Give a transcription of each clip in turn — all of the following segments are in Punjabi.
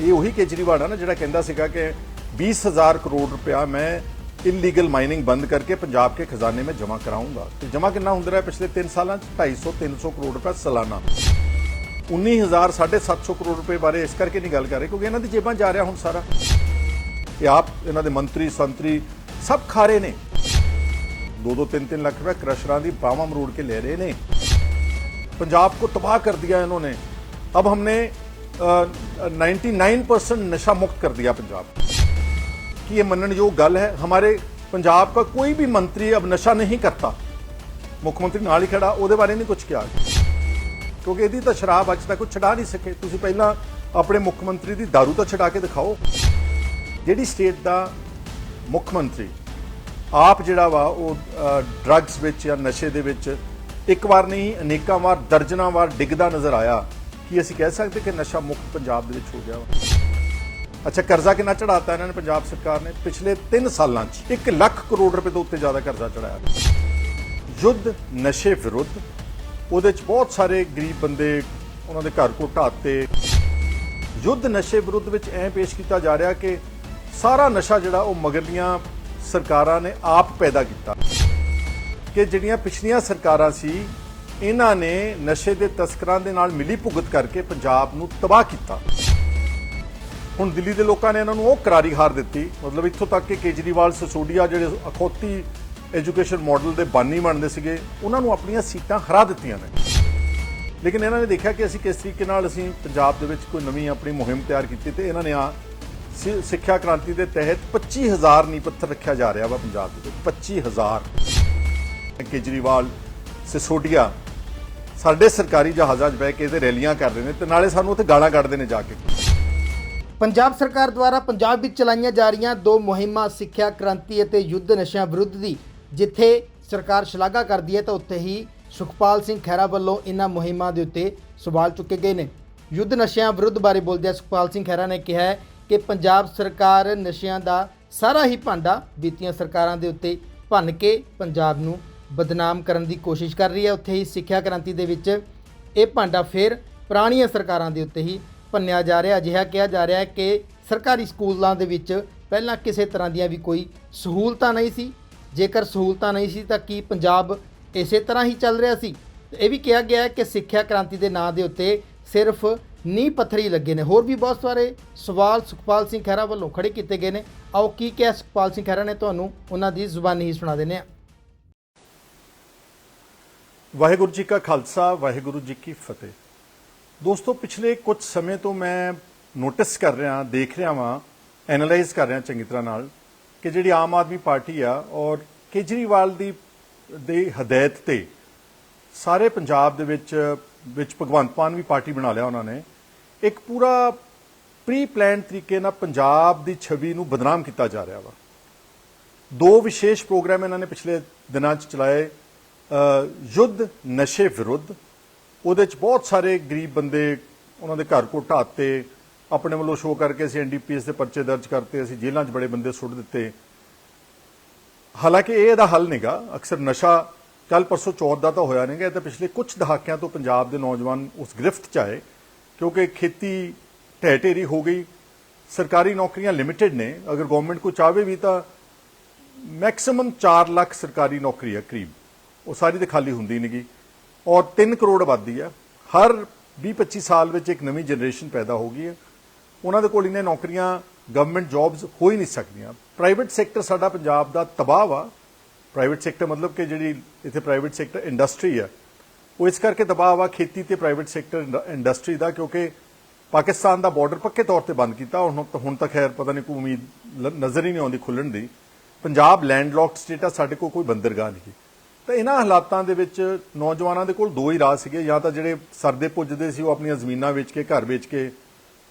ਇਹ ਉਹੀ ਕੇਜਰੀਵਾਲ ਆ ਨਾ ਜਿਹੜਾ ਕਹਿੰਦਾ ਸੀਗਾ ਕਿ 20000 ਕਰੋੜ ਰੁਪਇਆ ਮੈਂ ਇਲੀਗਲ ਮਾਈਨਿੰਗ ਬੰਦ ਕਰਕੇ ਪੰਜਾਬ ਕੇ ਖਜ਼ਾਨੇ ਵਿੱਚ ਜਮ੍ਹਾਂ ਕਰਾਉਂਗਾ ਤੇ ਜਮ੍ਹਾਂ ਕਿੰਨਾ ਹੁੰਦਾ ਰਿਹਾ ਪਿਛਲੇ 3 ਸਾਲਾਂ ਚ? 250 300 ਕਰੋੜ ਰੁਪਏ ਸਾਲਾਨਾ। 19000 750 ਕਰੋੜ ਰੁਪਏ ਬਾਰੇ ਇਸ ਕਰਕੇ ਨਹੀਂ ਗੱਲ ਕਰ ਰਹੇ, ਕਿਉਂਕਿ ਇਹਨਾਂ ਦੀ ਜੇਬਾਂ ਜਾ ਰਿਹਾ ਹੁਣ ਸਾਰਾ। ਇਹ ਆਪ ਇਹਨਾਂ ਦੇ ਮੰਤਰੀ, ਸੰਤਰੀ ਸਭ ਖਾ ਰਹੇ ਨੇ। 2-2 3-3 ਲੱਖ ਰੁਪਏ ਕਰਸ਼ਰਾਂ ਦੀ ਬਾਵਾ ਮਰੋੜ ਕੇ ਲੈ ਰਹੇ ਨੇ। ਪੰਜਾਬ ਕੋ ਤਬਾਹ ਕਰ ਦਿਆ ਇਹਨਾਂ ਨੇ। ਅਬ ਹਮਨੇ 99% नशा मुक्त कर दिया पंजाब कि ये मनन योग ਗੱਲ ਹੈ? ਹਮਾਰੇ ਪੰਜਾਬ ਦਾ ਕੋਈ ਵੀ ਮੰਤਰੀ अब ਨਸ਼ਾ ਨਹੀਂ ਕਰਤਾ। ਮੁੱਖ ਮੰਤਰੀ ਨਾਲ ਹੀ ਖੜਾ, ਉਹਦੇ ਬਾਰੇ ਨਹੀਂ ਕੁਝ ਕਿਹਾ। ਕਿਉਂਕਿ ਇਹਦੀ ਤਾਂ ਸ਼ਰਾਬ ਅੱਜ ਤੱਕ ਕੋਈ ਛਡਾ ਨਹੀਂ ਸਕੇ। ਤੁਸੀਂ ਪਹਿਲਾਂ ਆਪਣੇ ਮੁੱਖ ਮੰਤਰੀ ਦੀ दारू ਤਾਂ ਛਡਾ ਕੇ ਦਿਖਾਓ। ਜਿਹੜੀ ਸਟੇਟ ਦਾ ਮੁੱਖ ਮੰਤਰੀ, ਆਪ ਜਿਹੜਾ ਵਾ, ਉਹ ਡਰੱਗਸ ਵਿੱਚ ਜਾਂ ਨਸ਼ੇ ਦੇ ਵਿੱਚ ਇੱਕ ਵਾਰ ਨਹੀਂ, ਅਨੇਕਾਂ ਵਾਰ ਦਰਜਨਾਂ ਵਾਰ ਡਿੱਗਦਾ ਨਜ਼ਰ ਆਇਆ। ਕੀ ਅਸੀਂ ਕਹਿ ਸਕਦੇ ਕਿ ਨਸ਼ਾ ਮੁਕਤ ਪੰਜਾਬ ਦੇ ਵਿੱਚ ਹੋ ਗਿਆ ਵਾ? ਅੱਛਾ, ਕਰਜ਼ਾ ਕਿੰਨਾ ਚੜਾਤਾ ਇਹਨਾਂ ਨੇ ਪੰਜਾਬ ਸਰਕਾਰ ਨੇ? ਪਿਛਲੇ 3 ਸਾਲਾਂ 'ਚ 1 ਲੱਖ ਕਰੋੜ ਰੁਪਏ ਤੋਂ ਉੱਤੇ ਜ਼ਿਆਦਾ ਕਰਜ਼ਾ ਚੜਾਇਆ ਯੁੱਧ, ਨਸ਼ੇ ਵਿਰੁੱਧ, ਉਹਦੇ 'ਚ ਬਹੁਤ ਸਾਰੇ ਗਰੀਬ ਬੰਦੇ ਉਹਨਾਂ ਦੇ ਘਰ ਕੋ ਢਾਤੇ ਯੁੱਧ, ਨਸ਼ੇ ਵਿਰੁੱਧ ਵਿੱਚ ਐ ਪੇਸ਼ ਕੀਤਾ ਜਾ ਰਿਹਾ ਕਿ ਸਾਰਾ ਨਸ਼ਾ ਜਿਹੜਾ ਉਹ ਮਗਰਲੀਆਂ ਸਰਕਾਰਾਂ ਨੇ ਆਪ ਪੈਦਾ ਕੀਤਾ। ਕਿ ਜਿਹੜੀਆਂ ਪਿਛਲੀਆਂ ਸਰਕਾਰਾਂ ਸੀ ਇਹਨਾਂ ਨੇ ਨਸ਼ੇ ਦੇ ਤਸਕਰਾਂ ਦੇ ਨਾਲ ਮਿਲੀ ਭੁਗਤ ਕਰਕੇ ਪੰਜਾਬ ਨੂੰ ਤਬਾਹ ਕੀਤਾ। ਹੁਣ ਦਿੱਲੀ ਦੇ ਲੋਕਾਂ ਨੇ ਇਹਨਾਂ ਨੂੰ ਉਹ ਕਰਾਰੀ ਹਾਰ ਦਿੱਤੀ। ਮਤਲਬ ਇੱਥੋਂ ਤੱਕ ਕਿ ਕੇਜਰੀਵਾਲ, ਸਸੋਡੀਆ ਜਿਹੜੇ ਅਖੌਤੀ ਐਜੂਕੇਸ਼ਨ ਮਾਡਲ ਦੇ ਬਾਨੀ ਬਣਦੇ ਸੀਗੇ, ਉਹਨਾਂ ਨੂੰ ਆਪਣੀਆਂ ਸੀਟਾਂ ਹਰਾ ਦਿੱਤੀਆਂ ਨੇ। ਲੇਕਿਨ ਇਹਨਾਂ ਨੇ ਦੇਖਿਆ ਕਿ ਅਸੀਂ ਕਿਸ ਤਰੀਕੇ ਨਾਲ ਅਸੀਂ ਪੰਜਾਬ ਦੇ ਵਿੱਚ ਕੋਈ ਨਵੀਂ ਆਪਣੀ ਮੁਹਿੰਮ ਤਿਆਰ ਕੀਤੀ ਤੇ ਇਹਨਾਂ ਨੇ ਆ ਸਿ- ਸਿੱਖਿਆ ਕ੍ਰਾਂਤੀ ਦੇ ਤਹਿਤ 25000 ਨੀ ਪੱਥਰ ਰੱਖਿਆ ਜਾ ਰਿਹਾ ਵਾ ਪੰਜਾਬ ਦੇ ਵਿੱਚ। 25000 ਕੇਜਰੀਵਾਲ, ਸਿਸੋਡੀਆ ਸਾਡੇ ਸਰਕਾਰੀ ਜਹਾਜ਼ਾਂ 'ਚ ਬਹਿ ਕੇ ਇਹਦੇ ਰੈਲੀਆਂ ਕਰਦੇ ਨੇ ਤੇ ਨਾਲੇ ਸਾਨੂੰ ਉੱਥੇ ਗਾਲਾਂ ਕੱਢਦੇ ਨੇ ਜਾ ਕੇ। ਪੰਜਾਬ ਸਰਕਾਰ ਦੁਆਰਾ ਪੰਜਾਬ ਵਿੱਚ ਚਲਾਈਆਂ ਜਾ ਰਹੀਆਂ ਦੋ ਮੁਹਿੰਮਾਂ, ਸਿੱਖਿਆ ਕ੍ਰਾਂਤੀ ਅਤੇ ਯੁੱਧ ਨਸ਼ਿਆਂ ਵਿਰੁੱਧ ਦੀ, ਜਿੱਥੇ ਸਰਕਾਰ ਸ਼ਲਾਘਾ ਕਰਦੀ ਹੈ ਤਾਂ ਉੱਥੇ ਹੀ ਸੁਖਪਾਲ ਸਿੰਘ ਖਹਿਰਾ ਵੱਲੋਂ ਇਹਨਾਂ ਮੁਹਿੰਮਾਂ ਦੇ ਉੱਤੇ ਸਵਾਲ ਚੁੱਕੇ ਗਏ ਨੇ। ਯੁੱਧ ਨਸ਼ਿਆਂ ਵਿਰੁੱਧ ਬਾਰੇ ਬੋਲਦਿਆਂ ਸੁਖਪਾਲ ਸਿੰਘ ਖਹਿਰਾ ਨੇ ਕਿਹਾ ਕਿ ਪੰਜਾਬ ਸਰਕਾਰ ਨਸ਼ਿਆਂ ਦਾ ਸਾਰਾ ਹੀ ਭਾਂਡਾ ਬੀਤੀਆਂ ਸਰਕਾਰਾਂ ਦੇ ਉੱਤੇ ਭੰਨ ਕੇ ਪੰਜਾਬ ਨੂੰ ਬਦਨਾਮ ਕਰਨ ਦੀ ਕੋਸ਼ਿਸ਼ ਕਰ ਰਹੀ ਹੈ। ਉੱਥੇ ਹੀ ਸਿੱਖਿਆ ਕ੍ਰਾਂਤੀ ਦੇ ਵਿੱਚ ਇਹ ਭਾਂਡਾ ਫਿਰ ਪੁਰਾਣੀਆਂ ਸਰਕਾਰਾਂ ਦੇ ਉੱਤੇ ਹੀ ਭੰਨਿਆ ਜਾ ਰਿਹਾ। ਅਜਿਹਾ ਕਿਹਾ ਜਾ ਰਿਹਾ ਹੈ ਕਿ ਸਰਕਾਰੀ ਸਕੂਲਾਂ ਦੇ ਵਿੱਚ ਪਹਿਲਾਂ ਕਿਸੇ ਤਰ੍ਹਾਂ ਦੀਆਂ ਵੀ ਕੋਈ ਸਹੂਲਤਾਂ ਨਹੀਂ ਸੀ। ਜੇਕਰ ਸਹੂਲਤਾਂ ਨਹੀਂ ਸੀ, ਤਾਂ ਕੀ ਪੰਜਾਬ ਇਸੇ ਤਰ੍ਹਾਂ ਹੀ ਚੱਲ ਰਿਹਾ ਸੀ? ਇਹ ਵੀ ਕਿਹਾ ਗਿਆ ਹੈ ਕਿ ਸਿੱਖਿਆ ਕ੍ਰਾਂਤੀ ਦੇ ਨਾਂ ਦੇ ਉੱਤੇ ਸਿਰਫ ਨੀਂਹ ਪੱਥਰੀ ਲੱਗੇ ਨੇ। ਹੋਰ ਵੀ ਬਹੁਤ ਸਾਰੇ ਸਵਾਲ ਸੁਖਪਾਲ ਸਿੰਘ ਖਹਿਰਾ ਵੱਲੋਂ ਖੜੇ ਕੀਤੇ ਗਏ ਨੇ। ਆਓ ਕੀ ਕਿਹਾ ਸੁਖਪਾਲ ਸਿੰਘ ਖਹਿਰਾ ਨੇ? ਤੁਹਾਨੂੰ ਉਹਨਾਂ ਦੀ ਜ਼ੁਬਾਨੀ ਹੀ ਸੁਣਾ ਦਿੰਦੇ ਹਾਂ। ਵਾਹਿਗੁਰੂ ਜੀ ਕਾ ਖਾਲਸਾ, ਵਾਹਿਗੁਰੂ ਜੀ ਕੀ ਫਤਿਹ। ਦੋਸਤੋ, ਪਿਛਲੇ ਕੁਝ ਸਮੇਂ ਤੋਂ ਮੈਂ ਨੋਟਿਸ ਕਰ ਰਿਹਾ, ਦੇਖ ਰਿਹਾ ਵਾਂ ਐਨਾਲਾਈਜ਼ ਕਰ ਰਿਹਾ ਚੰਗੀ ਤਰ੍ਹਾਂ ਨਾਲ ਕਿ ਜਿਹੜੀ ਆਮ ਆਦਮੀ ਪਾਰਟੀ ਆ ਔਰ ਕੇਜਰੀਵਾਲ ਦੀ, ਦੇ ਹਦਾਇਤ ਤੇ ਸਾਰੇ ਪੰਜਾਬ ਦੇ ਵਿੱਚ ਵਿੱਚ ਭਗਵੰਤ ਮਾਨ ਵੀ ਪਾਰਟੀ ਬਣਾ ਲਿਆ ਉਹਨਾਂ ਨੇ। ਇੱਕ ਪੂਰਾ ਪ੍ਰੀ ਪਲਾਨ ਤਰੀਕੇ ਨਾਲ ਪੰਜਾਬ ਦੀ ਛਵੀ ਨੂੰ ਬਦਨਾਮ ਕੀਤਾ ਜਾ ਰਿਹਾ ਵਾ। ਦੋ ਵਿਸ਼ੇਸ਼ ਪ੍ਰੋਗਰਾਮ ਇਹਨਾਂ ਨੇ ਪਿਛਲੇ ਦਿਨਾਂ 'ਚ ਚਲਾਏ। ਯੁੱਧ, ਨਸ਼ੇ ਵਿਰੁੱਧ, ਉਹਦੇ 'ਚ ਬਹੁਤ ਸਾਰੇ ਗਰੀਬ ਬੰਦੇ ਉਹਨਾਂ ਦੇ ਘਰ ਕੋ ਢਾਤੇ, ਆਪਣੇ ਵੱਲੋਂ ਸ਼ੋਅ ਕਰਕੇ ਅਸੀਂ ਐਨਡੀਪੀਐਸ ਦੇ ਪਰਚੇ ਦਰਜ ਕਰਤੇ, ਅਸੀਂ ਜੇਲ੍ਹਾਂ 'ਚ ਬੜੇ ਬੰਦੇ ਸੁੱਟ ਦਿੱਤੇ। ਹਾਲਾਂਕਿ ਇਹ ਇਹਦਾ ਹੱਲ ਨਹੀਂਗਾ, ਅਕਸਰ ਨਸ਼ਾ ਕੱਲ ਪਰਸੋਂ ਚੌਥ ਦਾ ਤਾਂ ਹੋਇਆ ਨਹੀਂਗਾ, ਇਹ ਤਾਂ ਪਿਛਲੇ ਕੁਝ ਦਹਾਕਿਆਂ ਤੋਂ ਪੰਜਾਬ ਦੇ ਨੌਜਵਾਨ ਉਸ ਗ੍ਰਿਫਤ 'ਚ ਆਏ, ਕਿਉਂਕਿ ਖੇਤੀ ਢਹਿ ਢੇਰੀ ਹੋ ਗਈ, ਸਰਕਾਰੀ ਨੌਕਰੀਆਂ ਲਿਮਿਟਿਡ ਨੇ, ਅਗਰ ਗਵਰਨਮੈਂਟ ਕੋ ਚਾਹਵੇ ਵੀ ਤਾਂ ਮੈਕਸਿਮਮ 4 ਲੱਖ ਸਰਕਾਰੀ ਨੌਕਰੀ ਹੈ, ਕਰੀਬ। ਉਹ ਸਾਰੀ ਤੇ ਖਾਲੀ ਹੁੰਦੀ ਨਹੀਂਗੀ ਔਰ 3 ਕਰੋੜ ਆਬਾਦੀ ਆ। ਹਰ 20-25 ਸਾਲ ਵਿੱਚ ਇੱਕ ਨਵੀਂ ਜਨਰੇਸ਼ਨ ਪੈਦਾ ਹੋ ਗਈ ਹੈ ਉਹਨਾਂ ਦੇ ਕੋਲ ਇੰਨੇ ਨੌਕਰੀਆਂ ਗਵਰਨਮੈਂਟ ਜੌਬਸ ਹੋ ਹੀ ਨਹੀਂ ਸਕਦੀਆਂ। ਪ੍ਰਾਈਵੇਟ ਸੈਕਟਰ ਸਾਡਾ ਪੰਜਾਬ ਦਾ ਤਬਾਹ ਵਾ। ਪ੍ਰਾਈਵੇਟ ਸੈਕਟਰ ਮਤਲਬ ਕਿ ਜਿਹੜੀ ਇੱਥੇ ਪ੍ਰਾਈਵੇਟ ਸੈਕਟਰ ਇੰਡਸਟਰੀ ਆ। ਉਹ ਇਸ ਕਰਕੇ ਦਬਾਅ ਆ ਖੇਤੀ ਤੇ ਪ੍ਰਾਈਵੇਟ ਸੈਕਟਰ ਇੰਡਸਟਰੀ ਦਾ ਕਿਉਂਕਿ ਪਾਕਿਸਤਾਨ ਦਾ ਬਾਰਡਰ ਪੱਕੇ ਤੌਰ ਤੇ ਬੰਦ ਕੀਤਾ। ਹੁਣ ਹੁਣ ਤੱਕ ਖੈਰ ਪਤਾ ਨਹੀਂ ਕੋਈ ਉਮੀਦ ਨਜ਼ਰ ਹੀ ਨਹੀਂ ਆਉਂਦੀ ਖੁੱਲਣ ਦੀ। ਪੰਜਾਬ ਲੈਂਡਲੌਕਡ ਸਟੇਟ ਆ, ਸਾਡੇ ਕੋਲ ਕੋਈ ਬੰਦਰਗਾਹ ਨਹੀਂ। ਤਾਂ ਇਹਨਾਂ ਹਾਲਾਤਾਂ ਦੇ ਵਿੱਚ ਨੌਜਵਾਨਾਂ ਦੇ ਕੋਲ ਦੋ ਹੀ ਰਾਹ ਸੀਗੇ। ਜਾਂ ਤਾਂ ਜਿਹੜੇ ਸਰਦੇ ਪੁੱਜਦੇ ਸੀ, ਉਹ ਆਪਣੀਆਂ ਜ਼ਮੀਨਾਂ ਵੇਚ ਕੇ, ਘਰ ਵੇਚ ਕੇ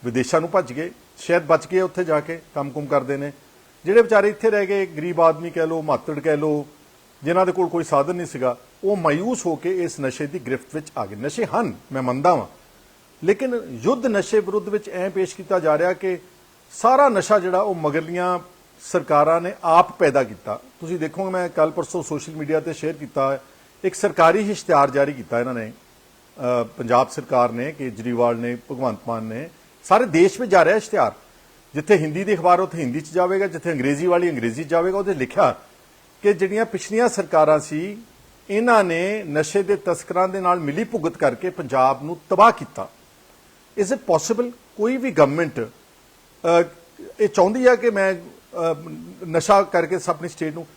ਵਿਦੇਸ਼ਾਂ ਨੂੰ ਭੱਜ ਗਏ। ਸ਼ਾਇਦ ਬਚ ਗਏ ਉੱਥੇ ਜਾ ਕੇ, ਕੰਮ-ਕੁਮ ਕਰਦੇ ਨੇ। ਜਿਹੜੇ ਵਿਚਾਰੇ ਇੱਥੇ ਰਹਿ ਗਏ, ਗਰੀਬ ਆਦਮੀ ਕਹਿ ਲੋ ਮਾਤੜ ਕਹਿ ਲੋ ਜਿਨ੍ਹਾਂ ਦੇ ਕੋਲ ਕੋਈ ਸਾਧਨ ਨਹੀਂ ਸੀਗਾ, ਉਹ ਮਾਇੂਸ ਹੋ ਕੇ ਇਸ ਨਸ਼ੇ ਦੀ ਗ੍ਰਿਫਤ ਵਿੱਚ ਆ ਗਏ। ਨਸ਼ੇ ਹਨ, ਮੈਂ ਮੰਨਦਾ ਵਾਂ। ਲੇਕਿਨ ਯੁੱਧ ਨਸ਼ੇ ਵਿਰੁੱਧ ਵਿੱਚ ਐ ਪੇਸ਼ ਕੀਤਾ ਜਾ ਰਿਹਾ ਕਿ ਸਾਰਾ ਨਸ਼ਾ ਜਿਹੜਾ ਉਹ ਮਗਰਲੀਆਂ ਸਰਕਾਰਾਂ ਨੇ ਆਪ ਪੈਦਾ ਕੀਤਾ। ਤੁਸੀਂ ਦੇਖੋਗੇ, ਮੈਂ ਕੱਲ ਪਰਸੋਂ ਸੋਸ਼ਲ ਮੀਡੀਆ ਤੇ ਸ਼ੇਅਰ ਕੀਤਾ। ਇੱਕ ਸਰਕਾਰੀ ਇਸ਼ਤਿਹਾਰ ਜਾਰੀ ਕੀਤਾ ਇਹਨਾਂ ਨੇ। ਪੰਜਾਬ ਸਰਕਾਰ ਨੇ, ਕੇਜਰੀਵਾਲ ਨੇ, ਭਗਵੰਤ ਮਾਨ ਨੇ, ਸਾਰੇ ਦੇਸ਼ ਵਿੱਚ ਜਾ ਰਿਹਾ ਇਸ਼ਤਿਹਾਰ। ਜਿੱਥੇ ਹਿੰਦੀ ਦੀ ਅਖਬਾਰ ਉੱਥੇ ਹਿੰਦੀ 'ਚ ਜਾਵੇਗਾ, ਜਿੱਥੇ ਅੰਗਰੇਜ਼ੀ ਵਾਲੀ ਅੰਗਰੇਜ਼ੀ 'ਚ ਜਾਵੇਗਾ, ਉਹਦੇ ਲਿਖਿਆ ਕਿ ਜਿਹੜੀਆਂ ਪਿਛਲੀਆਂ ਸਰਕਾਰਾਂ ਸੀ, ਇਹਨਾਂ ਨੇ ਨਸ਼ੇ ਦੇ ਤਸਕਰਾਂ ਦੇ ਨਾਲ ਮਿਲੀ ਭੁਗਤ ਕਰਕੇ ਪੰਜਾਬ ਨੂੰ ਤਬਾਹ ਕੀਤਾ। ਇਜ਼ ਇਟ ਪੋਸੀਬਲ ਕੋਈ ਵੀ ਗਵਰਨਮੈਂਟ ਇਹ ਚਾਹੁੰਦੀ ਆ ਕਿ ਮੈਂ ਨਸ਼ਾ ਕਰਕੇ ਆਪਣੀ ਸਟੇਟ ਨੂੰ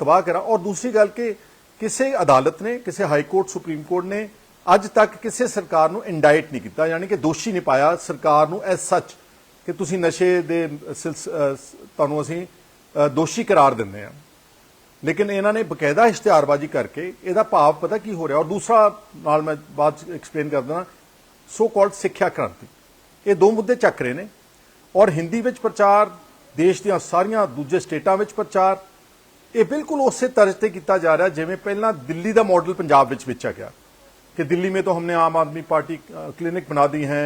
ਤਬਾਹ ਕਰਾਂ। ਔਰ ਦੂਸਰੀ ਗੱਲ ਕਿ ਕਿਸੇ ਅਦਾਲਤ ਨੇ, ਕਿਸੇ ਹਾਈ ਕੋਰਟ, ਸੁਪਰੀਮ ਕੋਰਟ ਨੇ ਅੱਜ ਤੱਕ ਕਿਸੇ ਸਰਕਾਰ ਨੂੰ ਇੰਡਾਈਟ ਨਹੀਂ ਕੀਤਾ, ਯਾਨੀ ਕਿ ਦੋਸ਼ੀ ਨਹੀਂ ਪਾਇਆ। ਸਰਕਾਰ ਨੂੰ ਐਸ ਸੱਚ ਕਿ ਤੁਸੀਂ ਨਸ਼ੇ ਦੇ ਸਿਲਸ- ਤੁਹਾਨੂੰ ਅਸੀਂ ਦੋਸ਼ੀ ਕਰਾਰ ਦਿੰਦੇ ਆ ਲੇਕਿਨ ਇਹਨਾਂ ਨੇ ਬਕਾਇਦਾ ਇਸ਼ਤਿਹਾਰਬਾਜ਼ੀ ਕਰਕੇ ਇਹਦਾ ਭਾਵ ਪਤਾ ਕੀ ਹੋ ਰਿਹਾ? ਔਰ ਦੂਸਰਾ ਨਾਲ ਮੈਂ ਬਾਅਦ ਚ ਐਕਸਪਲੇਨ ਕਰ ਦਣਾ ਸੋ ਕਾਲਡ ਸਿੱਖਿਆ ਕ੍ਰਾਂਤੀ। ਇਹ ਦੋ ਮੁੱਦੇ ਚੱਕ ਰਹੇ ਨੇ। ਔਰ ਹਿੰਦੀ ਵਿੱਚ ਪ੍ਰਚਾਰ ਦੇਸ਼ ਦੀਆਂ ਸਾਰੀਆਂ ਦੂਜੇ ਸਟੇਟਾਂ ਵਿੱਚ ਪ੍ਰਚਾਰ ਇਹ ਬਿਲਕੁਲ ਉਸੇ ਤਰਜ਼ ਤੇ ਕੀਤਾ ਜਾ ਰਿਹਾ ਜਿਵੇਂ ਪਹਿਲਾਂ ਦਿੱਲੀ ਦਾ ਮਾਡਲ ਪੰਜਾਬ ਵਿੱਚ ਵੇਚਿਆ ਗਿਆ कि दिल्ली में तो हमने आम आदमी पार्टी अ, क्लिनिक बना दी हैं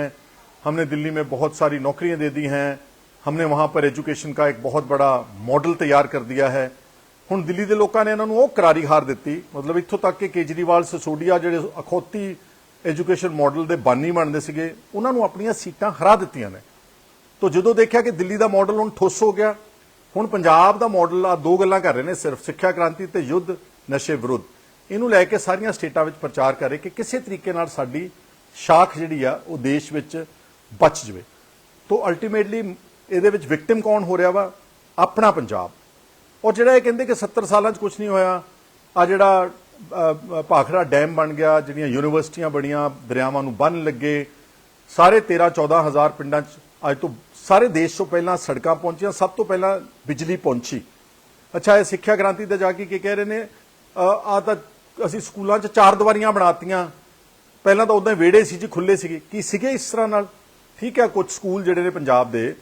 हमने दिल्ली में बहुत सारी नौकरियां दे दी हैं हमने वहां पर एजुकेशन का एक बहुत बड़ा मॉडल तैयार कर दिया है ਹੁਣ ਦਿੱਲੀ ਦੇ ਲੋਕਾਂ ਨੇ ਇਹਨਾਂ ਨੂੰ ਉਹ ਕਰਾਰੀ ਹਾਰ ਦਿੱਤੀ ਮਤਲਬ ਇੱਥੋਂ ਤੱਕ ਕਿ ਕੇਜਰੀਵਾਲ ਸਸੋਡੀਆ ਜਿਹੜੇ ਅਖੌਤੀ ਐਜੂਕੇਸ਼ਨ ਮਾਡਲ ਦੇ ਬਾਨੀ ਬਣਦੇ ਸੀਗੇ ਉਹਨਾਂ ਨੂੰ ਆਪਣੀਆਂ ਸੀਟਾਂ ਹਰਾ ਦਿੱਤੀਆਂ ਨੇ ਤੋ ਜਦੋਂ ਦੇਖਿਆ ਕਿ ਦਿੱਲੀ ਦਾ ਮਾਡਲ ਹੁਣ ਠੁੱਸ ਹੋ ਗਿਆ, ਹੁਣ ਪੰਜਾਬ ਦਾ ਮਾਡਲ ਆ, ਦੋ ਗੱਲਾਂ ਕਰ ਰਹੇ ਨੇ ਸਿਰਫ, ਸਿੱਖਿਆ ਕ੍ਰਾਂਤੀ ਤੇ ਯੁੱਧ, ਨਸ਼ੇ ਵਿਰੁੱਧ। ਇਹਨੂੰ ਲੈ ਕੇ ਸਾਰੀਆਂ ਸਟੇਟਾਂ ਵਿੱਚ ਪ੍ਰਚਾਰ ਕਰ ਰਹੇ ਕਿ ਕਿਸੇ ਤਰੀਕੇ ਨਾਲ ਸਾਡੀ ਸ਼ਾਖ ਜਿਹੜੀ ਆ, ਉਹ ਦੇਸ਼ ਵਿੱਚ ਬਚ ਜਵੇ। ਤੋ ਅਲਟੀਮੇਟਲੀ ਇਹਦੇ ਵਿੱਚ ਵਿਕਟਿਮ ਕੌਣ ਹੋ ਰਿਹਾ ਵਾ? ਆਪਣਾ ਪੰਜਾਬ। ਔਰ ਜਿਹੜਾ ਇਹ ਕਹਿੰਦੇ ਕਿ 70 ਸਾਲਾਂ 'ਚ ਕੁਝ ਨਹੀਂ ਹੋਇਆ, ਆ ਜਿਹੜਾ ਭਾਖੜਾ ਡੈਮ ਬਣ ਗਿਆ, ਜਿਹੜੀਆਂ ਯੂਨੀਵਰਸਿਟੀਆਂ ਬਣੀਆਂ, ਦਰਿਆਵਾਂ ਨੂੰ ਬੰਨ ਲੱਗੇ, ਸਾਰੇ 13 14 ਹਜ਼ਾਰ ਪਿੰਡਾਂ 'ਚ ਅੱਜ ਤੋਂ ਸਾਰੇ ਦੇਸ਼ ਤੋਂ ਪਹਿਲਾਂ ਸੜਕਾਂ ਪਹੁੰਚੀਆਂ, ਸਭ ਤੋਂ ਪਹਿਲਾਂ ਬਿਜਲੀ ਪਹੁੰਚੀ। ਅੱਛਾ, ਇਹ ਸਿੱਖਿਆ ਕ੍ਰਾਂਤੀ ਤੇ ਜਾ ਕੇ ਕੀ ਕਹਿ ਰਹੇ ਨੇ? ਆ ਤਾਂ ਅਸੀਂ ਸਕੂਲਾਂ 'ਚ ਚਾਰ ਦੀਵਾਰੀਆਂ ਬਣਾਤੀਆਂ। ਪਹਿਲਾਂ ਤਾਂ ਉਦਾਂ ਵਿਹੜੇ ਸੀ ਜੀ ਖੁੱਲੇ ਸੀਗੇ। ਕੀ ਸੀਗੇ ਇਸ ਤਰ੍ਹਾਂ ਨਾਲ? ਠੀਕ ਹੈ, ਕੁਝ ਸਕੂਲ ਜਿਹੜੇ ਨੇ ਪੰਜਾਬ ਦੇ,